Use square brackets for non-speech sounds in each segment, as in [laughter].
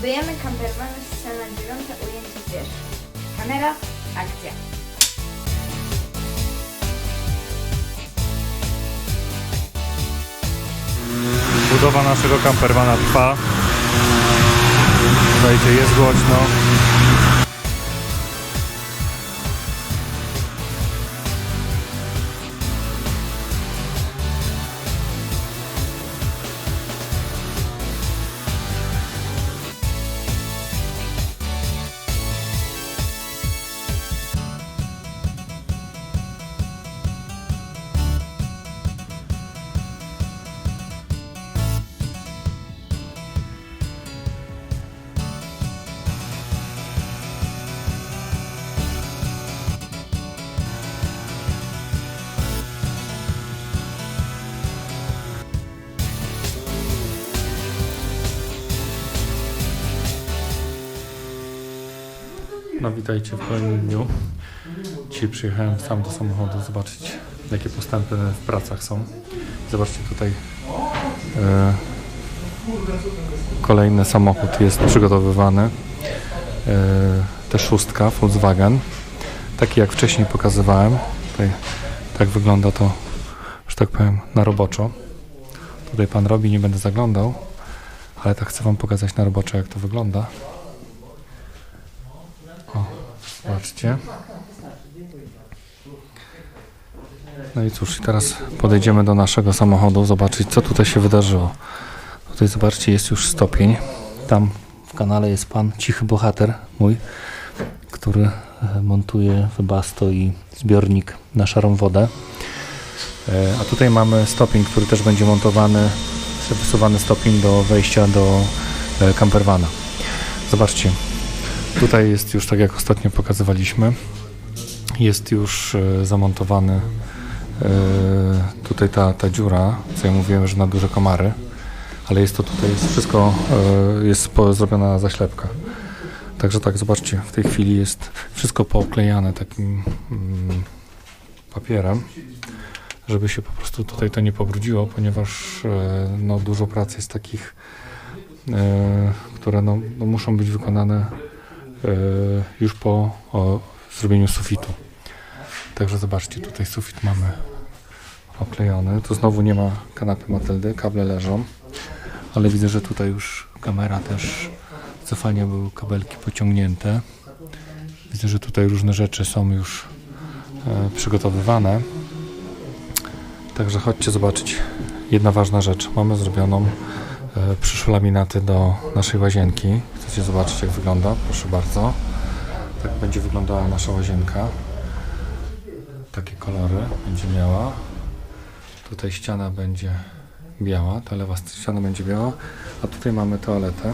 Budujemy campervan scena dziewiąta, ujęcie pierwsze. Kamera, akcja. Budowa naszego campervana trwa. Słuchajcie, jest głośno. No witajcie w kolejnym dniu. Dzisiaj przyjechałem sam do samochodu zobaczyć jakie postępy w pracach są. Zobaczcie tutaj e, kolejny samochód jest przygotowywany. E, T szóstka Volkswagen. Taki jak wcześniej pokazywałem. Tutaj tak wygląda to, że tak powiem, na roboczo. Tutaj pan robi, nie będę zaglądał, ale tak chcę wam pokazać na roboczo jak to wygląda. Zobaczcie. No i cóż, teraz podejdziemy do naszego samochodu, zobaczyć co tutaj się wydarzyło. Tutaj zobaczcie, jest już stopień. Tam w kanale jest pan Cichy Bohater, mój, który e, montuje wybasto i zbiornik na szarą wodę. E, A tutaj mamy stopień, który też będzie montowany, wysuwany stopień do wejścia do e, campervana. Zobaczcie, Tutaj jest już tak jak ostatnio pokazywaliśmy. Jest już e, zamontowany e, tutaj ta, ta dziura, co ja mówiłem, że na duże komary, ale jest to tutaj jest wszystko e, jest po, zrobiona zaślepka. Także tak, zobaczcie, w tej chwili jest wszystko pooklejane takim mm, papierem, żeby się po prostu tutaj to nie pobrudziło, ponieważ no, dużo prac jest takich, które no, no, muszą być wykonane już po o, zrobieniu sufitu. Także zobaczcie, tutaj sufit mamy oklejony. Tu znowu nie ma kanapy Matyldy, kable leżą, ale widzę, że tutaj już kamera też cofania były kabelki pociągnięte. Widzę, że tutaj różne rzeczy są już e, przygotowywane. Także chodźcie zobaczyć. Jedna ważna rzecz. Mamy zrobioną e, przyszłe laminaty do naszej łazienki. Chcecie zobaczyć jak wygląda? Proszę bardzo. Tak będzie wyglądała nasza łazienka. Takie kolory będzie miała. Tutaj ściana będzie biała, ta lewa ściana będzie biała, a tutaj mamy toaletę.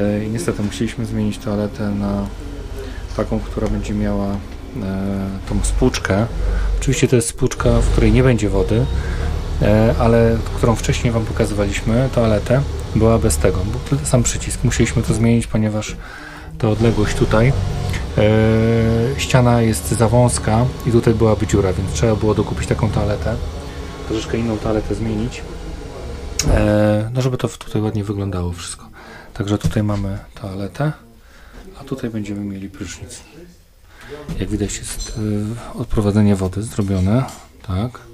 E, I niestety musieliśmy zmienić toaletę na taką, która będzie miała e, tą spłuczkę. Oczywiście to jest spłuczka, w której nie będzie wody, ale którą wcześniej Wam pokazywaliśmy, toaletę, była bez tego. Był sam przycisk. Musieliśmy to zmienić, ponieważ ta odległość tutaj e, ściana jest za wąska i tutaj byłaby dziura, więc trzeba było dokupić taką toaletę, troszeczkę inną toaletę zmienić, e, no żeby to tutaj ładnie wyglądało wszystko. Także tutaj mamy toaletę, a tutaj będziemy mieli prysznic. Jak widać jest e, odprowadzenie wody zrobione, tak.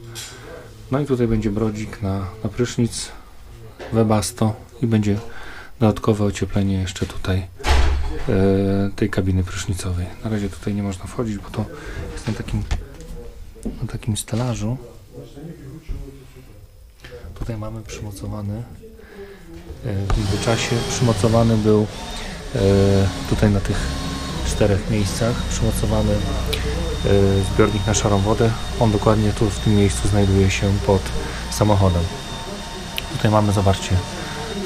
No i tutaj będzie brodzik na, na prysznic, webasto i będzie dodatkowe ocieplenie jeszcze tutaj e, tej kabiny prysznicowej. Na razie tutaj nie można wchodzić, bo to jest na takim, na takim stelażu. Tutaj mamy przymocowany e, w międzyczasie przymocowany był e, tutaj na tych czterech miejscach przymocowany e, zbiornik na szarą wodę. On dokładnie tu w tym miejscu znajduje się pod samochodem. Tutaj mamy, zobaczcie,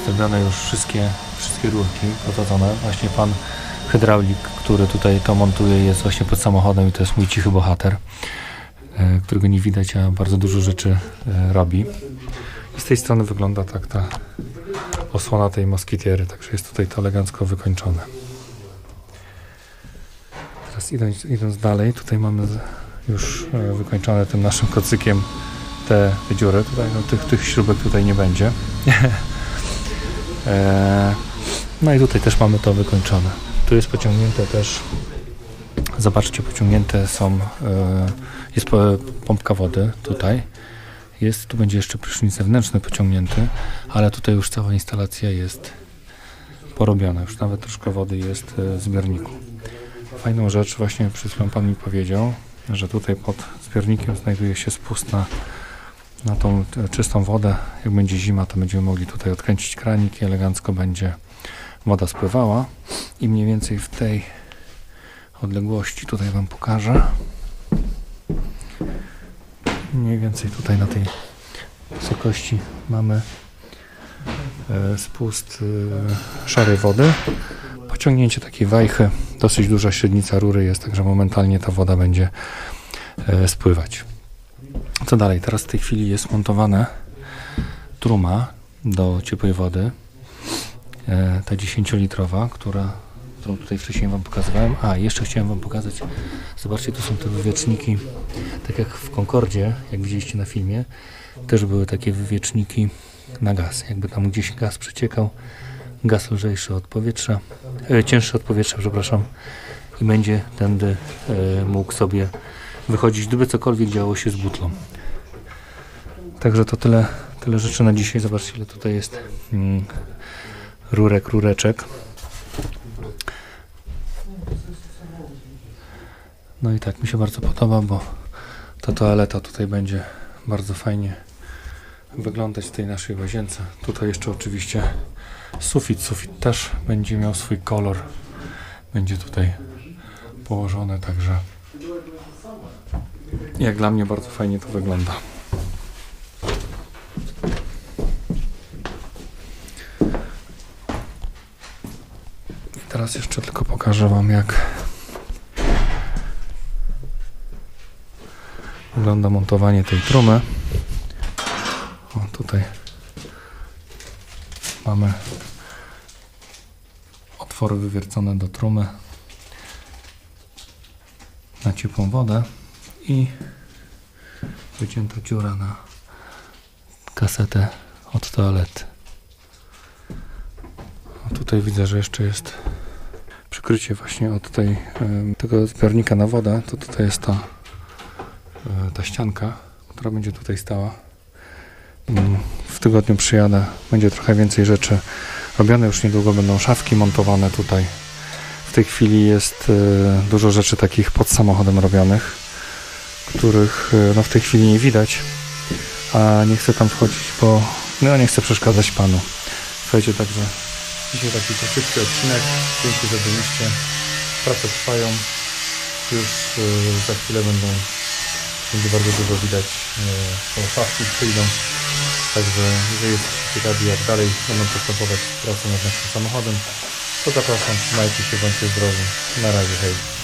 zrobione już wszystkie, wszystkie rurki prowadzone. Właśnie pan hydraulik, który tutaj to montuje, jest właśnie pod samochodem i to jest mój cichy bohater, e, którego nie widać, a bardzo dużo rzeczy e, robi. I z tej strony wygląda tak ta osłona tej moskitiery, także jest tutaj to elegancko wykończone. Idąc, idąc dalej, tutaj mamy już e, wykończone tym naszym kocykiem te, te dziury. Tutaj no, tych, tych śrubek tutaj nie będzie. [laughs] e, No i tutaj też mamy to wykończone. Tu jest pociągnięte też, zobaczcie, pociągnięte są, e, jest po- pompka wody tutaj. Jest, tu będzie jeszcze prysznic zewnętrzny pociągnięty, ale tutaj już cała instalacja jest porobiona. Już nawet troszkę wody jest w zbiorniku. Fajną rzecz właśnie przed chwilą Pan mi powiedział, że tutaj pod zbiornikiem znajduje się spust na, na tą czystą wodę. Jak będzie zima, to będziemy mogli tutaj odkręcić kranik i elegancko będzie woda spływała. I mniej więcej w tej odległości tutaj Wam pokażę. Mniej więcej tutaj na tej wysokości mamy e, spust e, szarej wody. Pociągnięcie takiej wajchy, dosyć duża średnica rury jest, także momentalnie ta woda będzie e, spływać. Co dalej? Teraz w tej chwili jest montowane truma do ciepłej wody, e, ta 10-litrowa, która, którą tutaj wcześniej Wam pokazywałem. A, jeszcze chciałem Wam pokazać, zobaczcie, tu są te wywieczniki, tak jak w Concordzie, jak widzieliście na filmie, też były takie wywieczniki na gaz. Jakby tam gdzieś gaz przeciekał, gaz lżejszy od powietrza, cięższy od powietrza, przepraszam, i będzie tędy e, mógł sobie wychodzić, gdyby cokolwiek działo się z butlą. Także to tyle, tyle rzeczy na dzisiaj. Zobaczcie, ile tutaj jest mm, rurek, rureczek. No i tak mi się bardzo podoba, bo ta toaleta tutaj będzie bardzo fajnie wyglądać w tej naszej łazience. Tutaj jeszcze oczywiście sufit. Sufit też będzie miał swój kolor. Będzie tutaj położone, także jak dla mnie bardzo fajnie to wygląda. I teraz jeszcze tylko pokażę Wam jak wygląda montowanie tej trumy. O, tutaj mamy otwory wywiercone do trumy na ciepłą wodę i wycięta dziura na kasetę od toalety. A tutaj widzę, że jeszcze jest przykrycie właśnie od tej, tego zbiornika na wodę, to tutaj jest ta, e, ta ścianka, która będzie tutaj stała. W tygodniu przyjadę, będzie trochę więcej rzeczy robione, już niedługo będą szafki montowane tutaj. W tej chwili jest e, dużo rzeczy takich pod samochodem robionych, których e, no, w tej chwili nie widać, a nie chcę tam wchodzić, bo no, nie chcę przeszkadzać panu. Słuchajcie, także dzisiaj taki krótki odcinek. Dzięki, że byliście. Prace trwają. Już e, za chwilę będą będzie bardzo dużo widać szafki przyjdą. Także jeżeli jesteście ciekawi jak dalej będą postępować prace nad naszym samochodem, to zapraszam, trzymajcie się, bądźcie zdrowi. Na razie, hej.